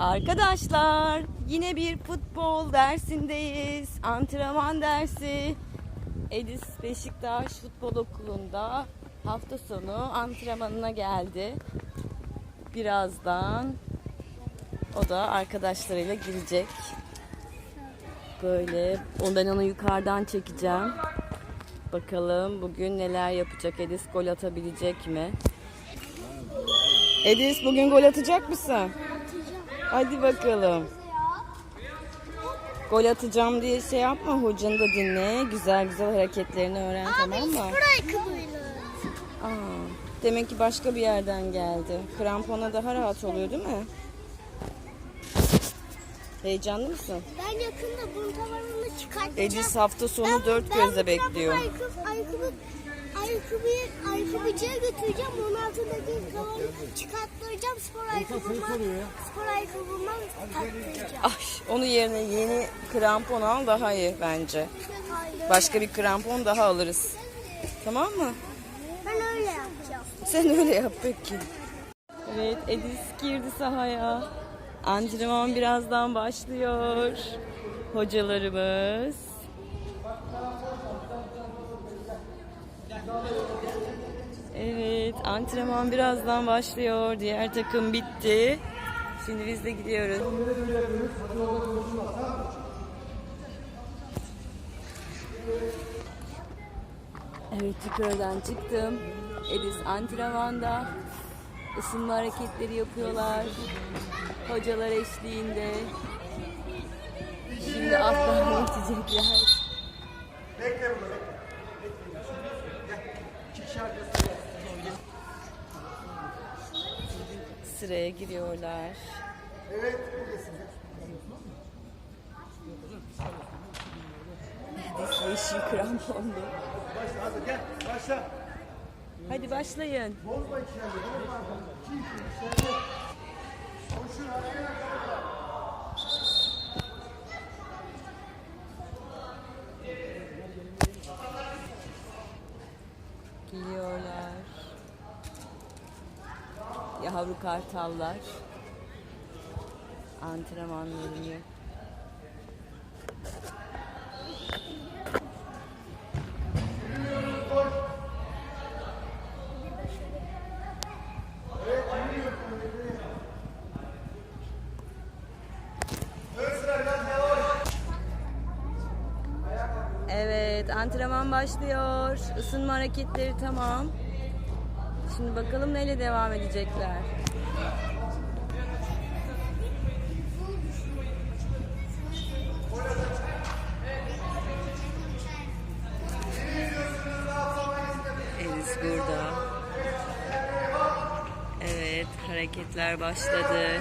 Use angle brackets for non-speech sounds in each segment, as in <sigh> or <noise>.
Arkadaşlar yine bir futbol dersindeyiz. Antrenman dersi. Edis Beşiktaş Futbol Okulu'nda hafta sonu antrenmanına geldi. Birazdan o da arkadaşlarıyla girecek. Böyle o- ben onu yukarıdan çekeceğim. Bakalım bugün neler yapacak Edis gol atabilecek mi? Edis bugün gol atacak mısın? Hadi bakalım. Gol atacağım diye şey yapma. Hocanı da dinle. Güzel güzel hareketlerini öğren tamam mı? Aa, demek ki başka bir yerden geldi. Krampona daha rahat oluyor değil mi? Heyecanlı mısın? Ben yakında bunun tavanını çıkartacağım. Edis hafta sonu Ben- dört gözle bekliyor. Ayakkabı, ayakkabı, ayakkabıyı, ayakkabıcıya götüreceğim. Onun altındaki tavanı çıkarttıracağım. Spor ayakkabıma, spor ayakkabıma taktıracağım. Ay, onun yerine yeni krampon al daha iyi bence. Başka bir krampon daha alırız. Tamam mı? Ben öyle yapacağım. Sen öyle yap peki. Evet Edis girdi sahaya. Antrenman birazdan başlıyor. Hocalarımız. Evet antrenman birazdan başlıyor. Diğer takım bitti. Şimdi biz de gidiyoruz. Evet yukarıdan çıktım. Edis antrenmanda ısınma hareketleri yapıyorlar. Hocalar eşliğinde. Sıraya giriyorlar. Edis yeşil kramponlu. Hadi gel başla. Hadi başlayın. Geliyorlar. Yavru kartallar. Antrenman veriyor. Evet, antrenman başlıyor. Isınma hareketleri tamam. Şimdi bakalım neyle devam edecekler. Elis burada. Evet, hareketler başladı.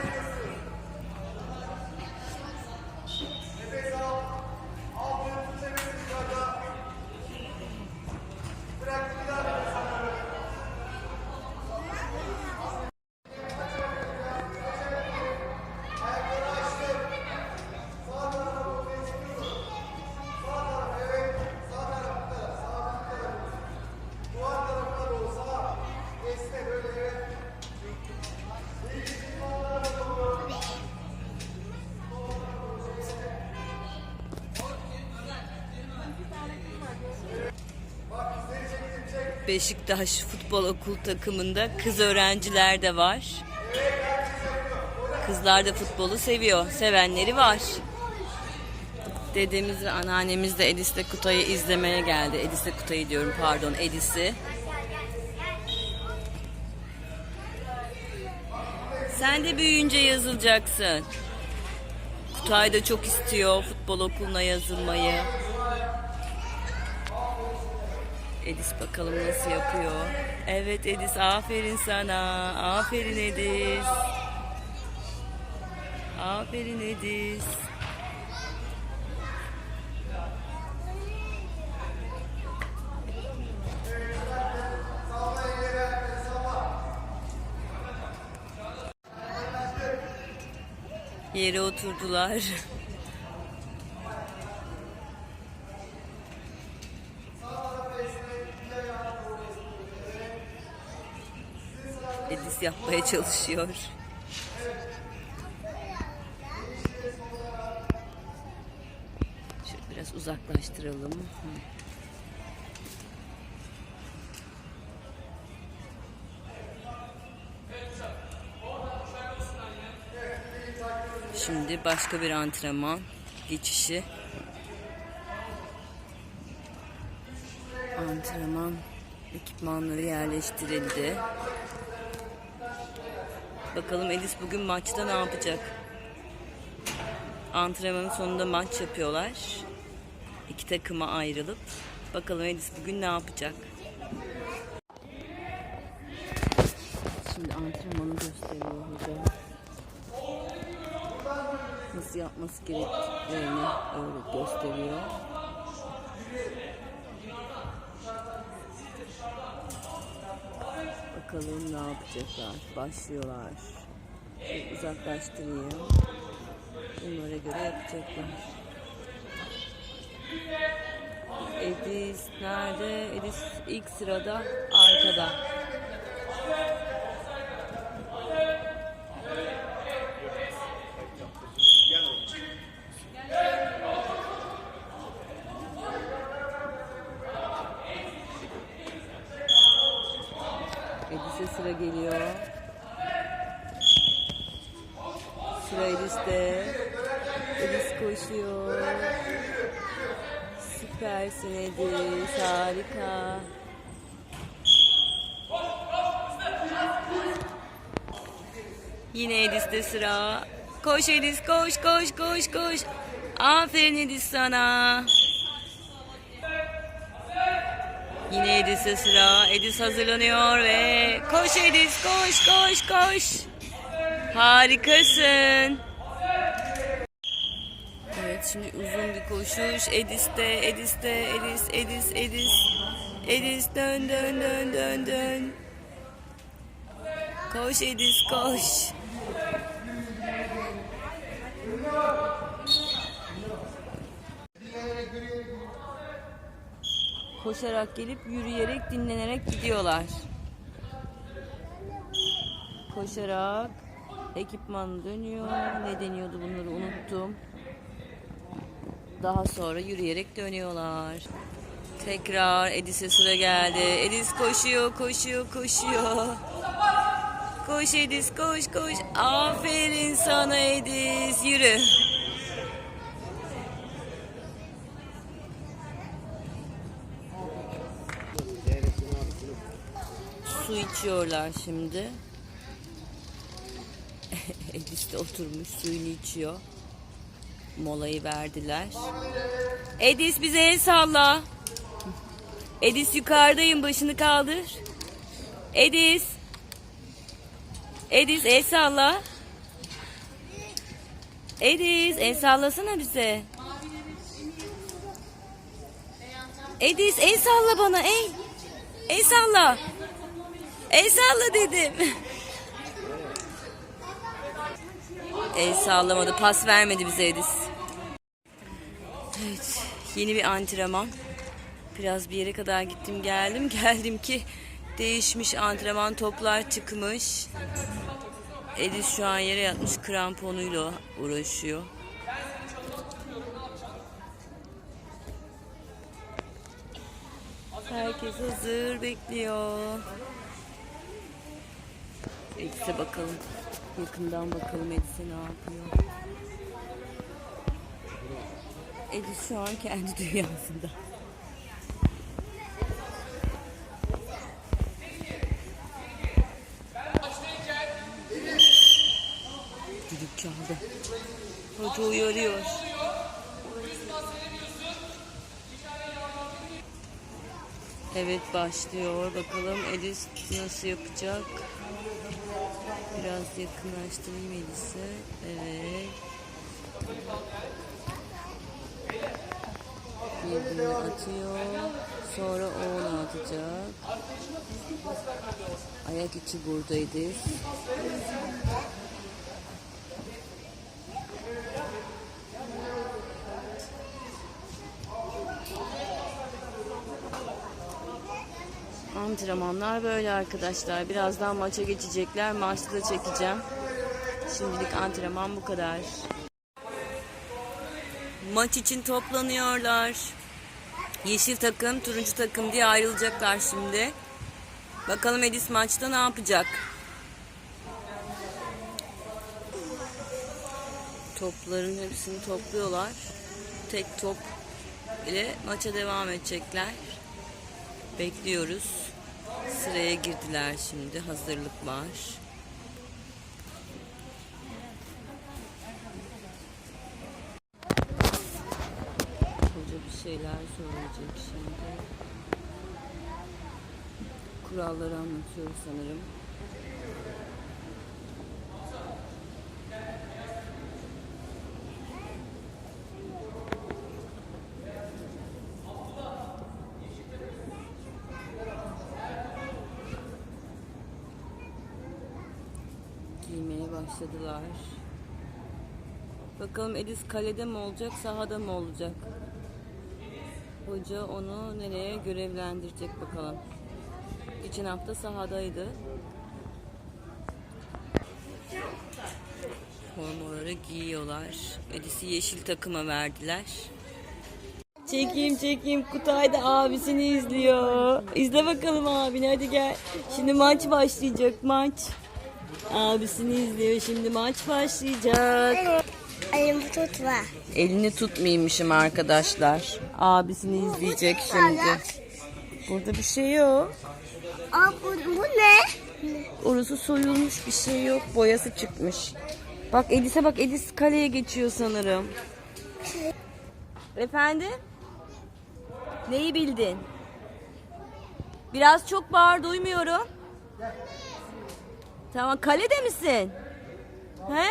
Beşiktaş Futbol Okul takımında kız öğrenciler de var. Kızlar da futbolu seviyor. Sevenleri var. Dedemiz ve anneannemiz de Edis'le Kutay'ı izlemeye geldi. Edis'le Kutay'ı diyorum pardon Edis'i. Sen de büyüyünce yazılacaksın. Kutay da çok istiyor futbol okuluna yazılmayı. Edis bakalım nasıl yapıyor. Evet Edis aferin sana. Aferin Edis. Aferin Edis. Yere oturdular. <laughs> yapmaya çalışıyor. Şöyle biraz uzaklaştıralım. Şimdi başka bir antrenman geçişi. Antrenman ekipmanları yerleştirildi. Bakalım Edis bugün maçta ne yapacak? Antrenmanın sonunda maç yapıyorlar. İki takıma ayrılıp. Bakalım Edis bugün ne yapacak? Şimdi antrenmanı gösteriyor hoca. Nasıl yapması gerektiğini öyle gösteriyor. Bakalım ne yapacaklar. Başlıyorlar. Bir uzaklaştırayım. Bunlara göre yapacaklar. Edis nerede? Edis ilk sırada arkada. Edis'e sıra geliyor. Sıra Edis'te. Edis koşuyor. Süpersin Edis. Harika. Yine Edis'te sıra. Koş Edis koş koş koş koş. Aferin Edis sana. Yine Edis'e sıra. Edis hazırlanıyor ve koş Edis koş koş koş. Harikasın. Evet şimdi uzun bir koşuş. Edis'te, Edis'te, Edis, Edis, Edis. Edis dön dön dön dön dön. Koş Edis koş. Koşarak gelip yürüyerek dinlenerek gidiyorlar. Koşarak ekipman dönüyor. Ne deniyordu bunları unuttum. Daha sonra yürüyerek dönüyorlar. Tekrar Edis'e sıra geldi. Edis koşuyor, koşuyor, koşuyor. Koş Edis, koş, koş. Aferin sana Edis. Yürü. Su içiyorlar şimdi. <laughs> Edis de oturmuş suyunu içiyor. Molayı verdiler. Edis bize el salla. Edis yukarıdayım başını kaldır. Edis. Edis el salla. Edis el sallasana bize. Edis el salla bana el. El salla. El dedim. El sallamadı. Pas vermedi bize Edis. Evet. Yeni bir antrenman. Biraz bir yere kadar gittim geldim. <laughs> Geldim ki değişmiş antrenman toplar çıkmış. Edis şu an yere yatmış kramponuyla uğraşıyor. Herkes hazır bekliyor. Edis'e bakalım. Yakından bakalım Edis'e ne yapıyor. Edis şu an kendi <laughs> dünyasında. Düdük çaldı. Hoca uyarıyor. Evet başlıyor. Bakalım Edis nasıl yapacak? Biraz yakınlaştırayım Edis'i. Evet. Birbirini atıyor. Sonra o onu atacak. Ayak içi buradaydı. Antrenmanlar böyle arkadaşlar. Birazdan maça geçecekler. Maçta da çekeceğim. Şimdilik antrenman bu kadar. Maç için toplanıyorlar. Yeşil takım, turuncu takım diye ayrılacaklar şimdi. Bakalım Edis maçta ne yapacak? Topların hepsini topluyorlar. Tek top ile maça devam edecekler. Bekliyoruz. Sıraya girdiler şimdi. Hazırlık var. Hoca bir şeyler söyleyecek şimdi. Kuralları anlatıyor sanırım. Başladılar. Bakalım Edis kalede mi olacak, sahada mı olacak? Hoca onu nereye görevlendirecek bakalım. Geçen hafta sahadaydı. Formaları giyiyorlar. Edis'i yeşil takıma verdiler. Çekeyim çekeyim Kutay da abisini izliyor. İzle bakalım abini hadi gel. Şimdi maç başlayacak maç. Abisini izliyor şimdi maç başlayacak. Elim tutma. Elini tutmayaymışım arkadaşlar. Abisini izleyecek şimdi. Burada bir şey yok. Aa bu, bu ne? Orası soyulmuş bir şey yok. Boyası çıkmış. Bak Edis'e bak Edis kaleye geçiyor sanırım. Efendim? Neyi bildin? Biraz çok bağır duymuyorum. Tamam kalede misin? He?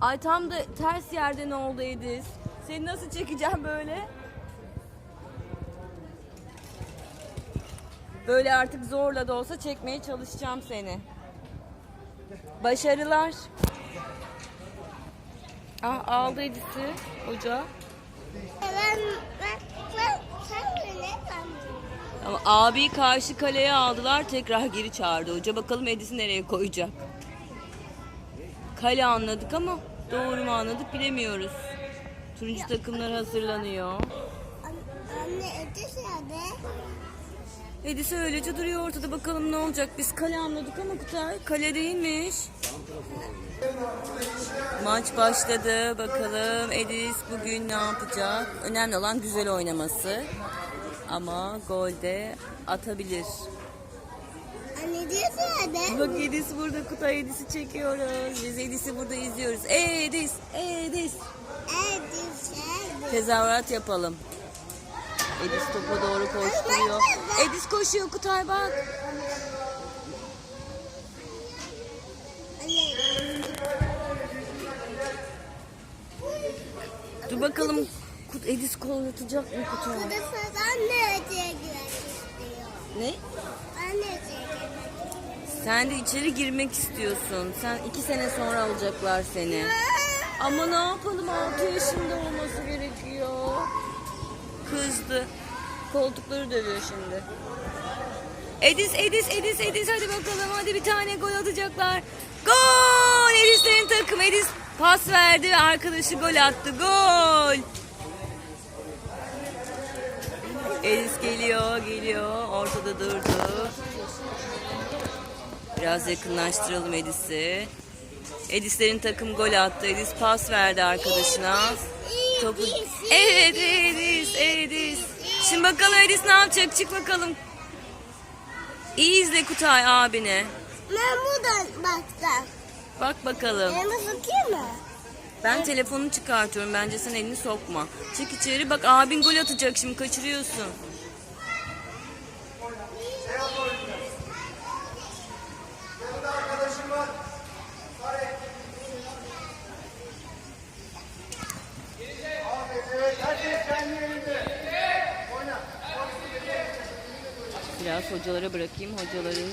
Ay tam da ters yerde ne oldu Edis? Seni nasıl çekeceğim böyle? Böyle artık zorla da olsa çekmeye çalışacağım seni. Başarılar. Ah aldı Edis'i hoca. Ben, sen de ne sandın? Ama abi karşı kaleye aldılar tekrar geri çağırdı hoca. Bakalım Edis'i nereye koyacak. Kale anladık ama doğru mu anladık bilemiyoruz. Turuncu takımlar hazırlanıyor. An- Anne ötesi nerede? Edis öylece duruyor ortada bakalım ne olacak. Biz kale anladık ama Kutay kale değilmiş. Maç başladı bakalım Edis bugün ne yapacak? Önemli olan güzel oynaması. Ama golde atabilir. Anne diyorsa nerede? Bak Edis burada Kutay Edis'i çekiyoruz. Biz Edis'i burada izliyoruz. Edis, Edis. Edis nerede? Tezahürat yapalım. Edis topa doğru koşturuyor. Edis koşuyor Kutay bak. Dur bakalım Kut Edis atacak mı? Kudası anne öteye girmek istiyor. Ne? Anne öteye girmek istiyor. Sen de içeri girmek istiyorsun. Sen iki sene sonra alacaklar seni. <laughs> Ama ne yapalım 6 yaşında olması gerekiyor. Kızdı. Koltukları dövüyor şimdi. Edis, Edis, Edis, Edis hadi bakalım. Hadi bir tane gol atacaklar. Gol! Edis'lerin takım. Edis pas verdi ve arkadaşı gol attı. Gol! Edis geliyor, geliyor. Ortada durdu. Biraz yakınlaştıralım Edis'i. Edis'lerin takım gol attı. Edis pas verdi arkadaşına. Topu... Evet Edis, Edis. Şimdi bakalım Edis ne yapacak? Çık bakalım. İyi izle Kutay abine. Ben buradan baktım. Bak bakalım. Elimi sokayım mı? Ben telefonu çıkartıyorum. Bence sen elini sokma. Çık içeri. Bak abin gol atacak şimdi. Kaçırıyorsun. Biraz hocalara bırakayım. Hocaların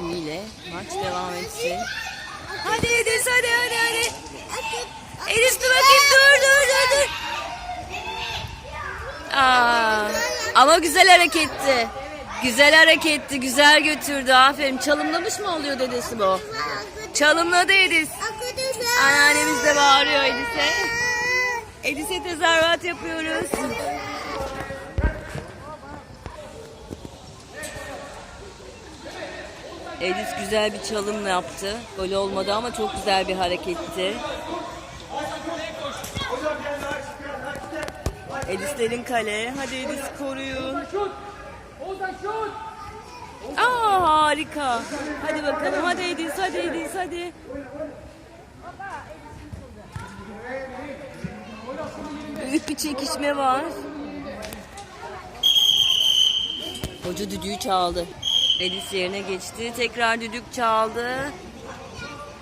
yönetimiyle maç devam etsin. Hadi Edis hadi hadi hadi. Edis dur bakayım dur dur dur dur. Aa, ama güzel hareketti. Güzel hareketti, güzel götürdü. Aferin. Çalımlamış mı oluyor dedesi bu? Çalımladı Edis. Anneannemiz de bağırıyor Edis'e. Edis'e tezahürat yapıyoruz. Edis güzel bir çalım yaptı. Gol olmadı ama çok güzel bir hareketti. Edislerin kale. Hadi Edis koruyun. Aa harika. Hadi bakalım. Hadi Edis. Hadi Edis. Hadi. Büyük bir çekişme var. Hoca düdüğü çaldı. Edis yerine geçti. Tekrar düdük çaldı.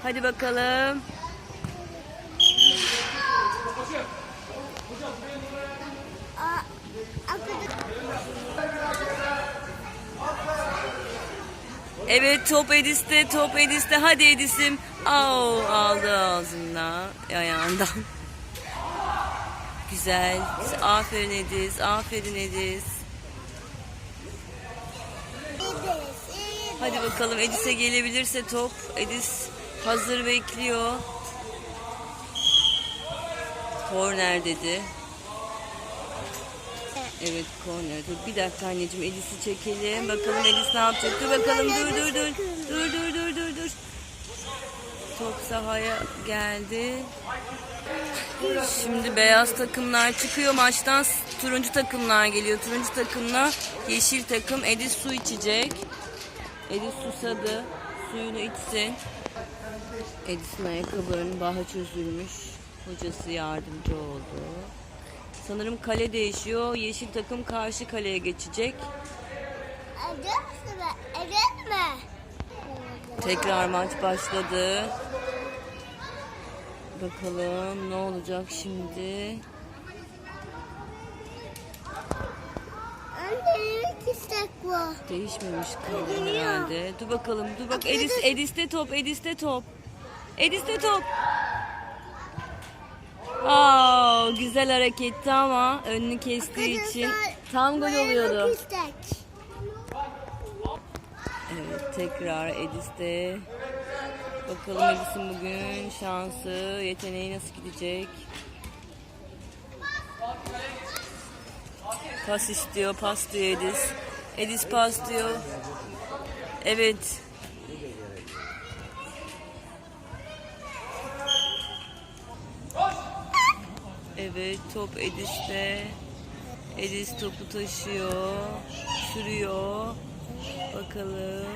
Hadi bakalım. Evet top Edis'te, top Edis'te. Hadi Edis'im. Au, aldı ağzından, ayağından. Güzel. Aferin Edis, aferin Edis. Hadi bakalım Edis'e gelebilirse top. Edis hazır bekliyor. Korner dedi. Evet korner. Dur bir dakika anneciğim Edis'i çekelim. Bakalım Edis ne yapacak? Dur bakalım dur dur dur. Dur dur dur dur dur. Top sahaya geldi. Şimdi beyaz takımlar çıkıyor maçtan. Turuncu takımlar geliyor. Turuncu takımla yeşil takım Edis su içecek. Edis susadı. Suyunu içsin. Edis'in ayakkabılarının bağı çözülmüş. Hocası yardımcı oldu. Sanırım kale değişiyor. Yeşil takım karşı kaleye geçecek. Edemez mi? Edemez mi? Tekrar maç başladı. Bakalım ne olacak şimdi. Anne istek bu. Değişmemiş kale herhalde. Dur bakalım. Dur bak Edis Edis'te top. Edis'te top. Edis'te top. Aa, güzel hareketti ama önünü kestiği için tam gol oluyordu. Evet tekrar Edis'te. Bakalım Edis'in bugün şansı, yeteneği nasıl gidecek? Pas istiyor, pas diyor Edis. Edis pas diyor. Evet. Evet top Edis'te. Edis topu taşıyor. Sürüyor. Bakalım.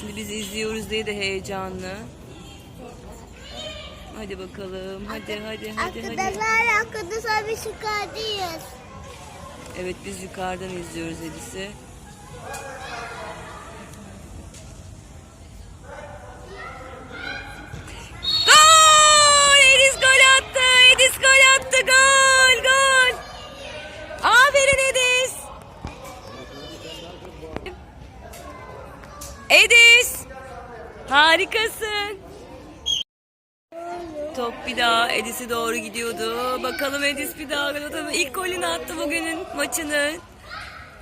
Şimdi biz izliyoruz diye de heyecanlı. Hadi bakalım. Hadi hadi hadi hadi. Arkadaşlar arkadaşlar biz yukarıdayız. Evet biz yukarıdan izliyoruz Edis'i. Gol! Edis gol attı. Edis gol attı. Gol! Gol! Aferin Edis. Edis! Harikasın. Top bir daha Edis'e doğru gidiyordu. Bakalım Edis bir daha mu? İlk golünü attı bugünün maçının.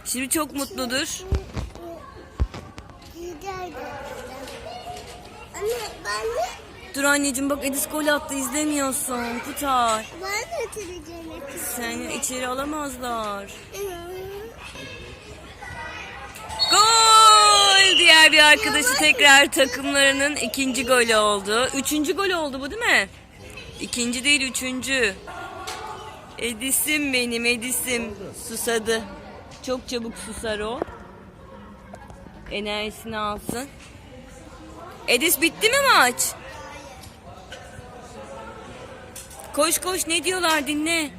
Şimdi çok mutludur. Dur anneciğim bak Edis gol attı izlemiyorsun. Televizyon Seni içeri alamazlar. Gol! Diğer bir arkadaşı tekrar takımlarının ikinci golü oldu. Üçüncü gol oldu bu değil mi? İkinci değil üçüncü. Edis'im benim Edis'im. Susadı. Çok çabuk susar o. Enerjisini alsın. Edis bitti mi maç? Koş koş ne diyorlar dinle.